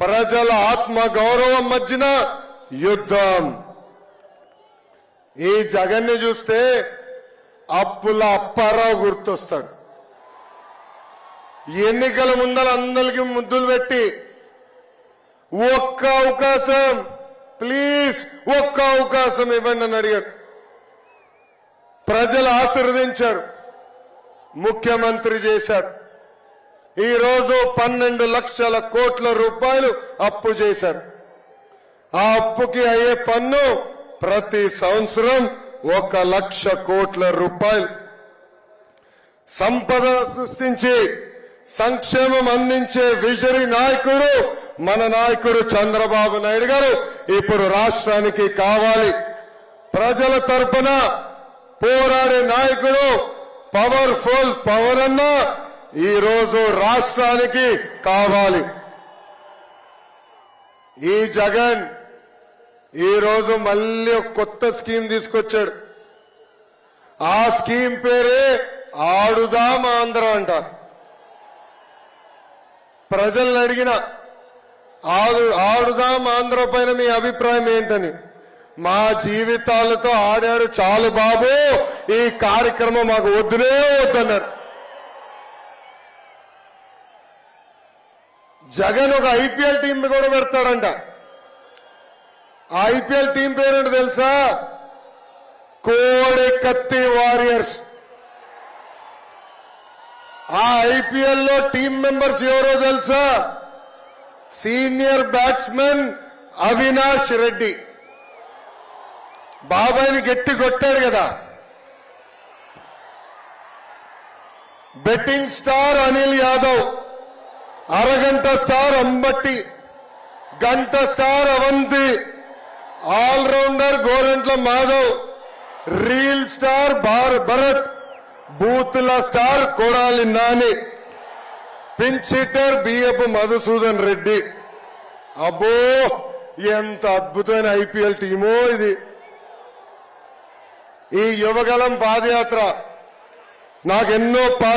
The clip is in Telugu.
ప్రజల ఆత్మ గౌరవం మధ్యన యుద్ధం. ఈ జగన్ని చూస్తే అప్పుల అప్పారావు గుర్తొస్తాడు. ఎన్నికల ముందర అందరికి ముద్దులు పెట్టి ఒక్క అవకాశం ప్లీజ్ ఒక్క అవకాశం ఇవ్వండి అని అడిగాడు. ప్రజలు ఆశీర్వదించారు. ముఖ్యమంత్రి చేశారు. ఈరోజు పన్నెండు లక్షల కోట్ల రూపాయలు అప్పు చేశారు. ఆ అప్పుకి అయ్యే పన్ను ప్రతి సంవత్సరం ఒక లక్ష కోట్ల రూపాయలు. సంపద సృష్టించి సంక్షేమం అందించే విజరీ నాయకుడు మన నాయకుడు చంద్రబాబు నాయుడు గారు ఇప్పుడు రాష్ట్రానికి కావాలి. ప్రజల తరపున పోరాడే నాయకుడు పవర్ఫుల్ పవర్ అన్న ఈరోజు రాష్ట్రానికి కావాలి. ఈ జగన్ ఈ రోజు మళ్ళీ ఒక కొత్త స్కీమ్ తీసుకొచ్చాడు. ఆ స్కీమ్ పేరే ఆడుదాం ఆంధ్ర అంట. ప్రజల్ని అడిగిన ఆడు ఆడుదాం ఆంధ్ర పైన మీ అభిప్రాయం ఏంటని? మా జీవితాలతో ఆడాడు చాలు బాబు ఈ కార్యక్రమం మాకు వద్దునే వద్దన్నారు. జగన్ ఒక ఐపీఎల్ టీం కూడా పెడతాడంట. ఆ ఐపీఎల్ టీం పేరేంటి తెలుసా? కోడి కత్తి వారియర్స్. ఆ ఐపీఎల్లో టీం మెంబర్స్ ఎవరో తెలుసా? Senior batsmen Avinash Reddy. బాబాయిని గట్టి కొట్టాడు కదా. Betting star Anil Yadav. అరగంట స్టార్ అంబట్టి గంట star Avanthi allrounder Gorantla Madhav reel star భార్ Bharat బూత్ల star Kodali Nani pinch hitter BF Madhusudan Reddy. అబ్బో ఎంత అద్భుతమైన ఐపీఎల్ టీమో ఇది. ఈ యువగలం పాదయాత్ర నాకెన్నో పా